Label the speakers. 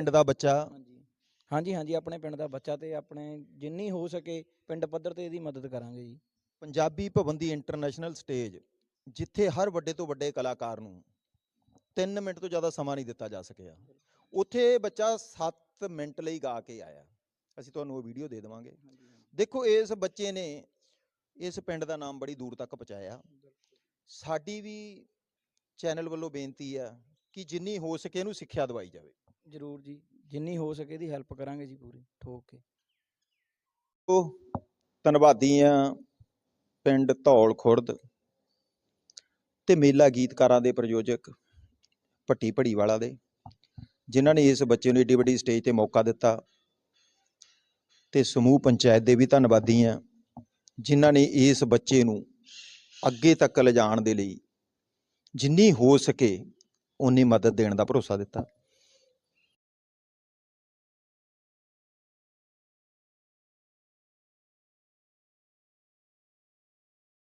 Speaker 1: ਪਿੰਡ ਦਾ ਬੱਚਾ।
Speaker 2: ਹਾਂਜੀ। ਹਾਂਜੀ ਆਪਣੇ ਪਿੰਡ ਦਾ ਬੱਚਾ ਤੇ ਆਪਣੇ ਜਿੰਨੀ ਹੋ ਸਕੇ ਪਿੰਡ ਪੱਧਰ ਤੇ ਇਹਦੀ ਮਦਦ ਕਰਾਂਗੇ ਜੀ।
Speaker 1: ਪੰਜਾਬੀ ਭਵਨ ਦੀ ਇੰਟਰਨੈਸ਼ਨਲ ਸਟੇਜ ਜਿੱਥੇ ਹਰ ਵੱਡੇ ਤੋਂ ਵੱਡੇ ਕਲਾਕਾਰ ਨੂੰ 3 ਮਿੰਟ ਤੋਂ ਜ਼ਿਆਦਾ ਸਮਾਂ ਨਹੀਂ ਦਿੱਤਾ ਜਾ ਸਕਿਆ। ਉੱਥੇ ਇਹ ਬੱਚਾ 7 ਮਿੰਟ ਲਈ ਗਾ ਕੇ ਆਇਆ। ਅਸੀਂ ਤੁਹਾਨੂੰ ਉਹ ਵੀਡੀਓ ਦੇ ਦੇਵਾਂਗੇ। ਦੇਖੋ ਇਸ ਬੱਚੇ ਨੇ ਇਸ ਪਿੰਡ ਦਾ ਨਾਮ ਬੜੀ ਦੂਰ ਤੱਕ ਪਹੁੰਚਾਇਆ। ਸਾਡੀ ਵੀ ਚੈਨਲ ਵੱਲੋਂ ਬੇਨਤੀ ਆ ਕਿ ਜਿੰਨੀ ਹੋ ਸਕੇ ਇਹਨੂੰ ਸਿੱਖਿਆ ਦਵਾਈ ਜਾਵੇ।
Speaker 2: ਜ਼ਰੂਰ ਜੀ, ਜਿੰਨੀ ਹੋ ਸਕੇ ਦੀ ਹੈਲਪ ਕਰਾਂਗੇ ਜੀ ਪੂਰੀ, ਠੋਕ ਕੇ।
Speaker 1: ਧੰਨਵਾਦੀ ਆ ਪਿੰਡ ਧੌਲ ਖੁਰਦ ਤੇ ਮੇਲਾ ਗੀਤਕਾਰਾਂ ਦੇ ਪ੍ਰਯੋਜਕ ਭੱਟੀ ਭੜੀਵਾਲਾ ਦੇ, ਜਿਨ੍ਹਾਂ ਨੇ ਇਸ ਬੱਚੇ ਨੂੰ ਏਡੀ ਵੱਡੀ ਸਟੇਜ ਤੇ ਮੌਕਾ ਦਿੱਤਾ ਤੇ ਸਮੂਹ ਪੰਚਾਇਤ ਦੇ ਵੀ ਧੰਨਵਾਦੀ ਆ, ਜਿਨ੍ਹਾਂ ਨੇ ਇਸ ਬੱਚੇ ਨੂੰ ਅੱਗੇ ਤੱਕ ਲਿਜਾਣ ਦੇ ਲਈ ਜਿੰਨੀ ਹੋ ਸਕੇ ਉਨੀ ਮਦਦ ਦੇਣ ਦਾ ਭਰੋਸਾ ਦਿੱਤਾ।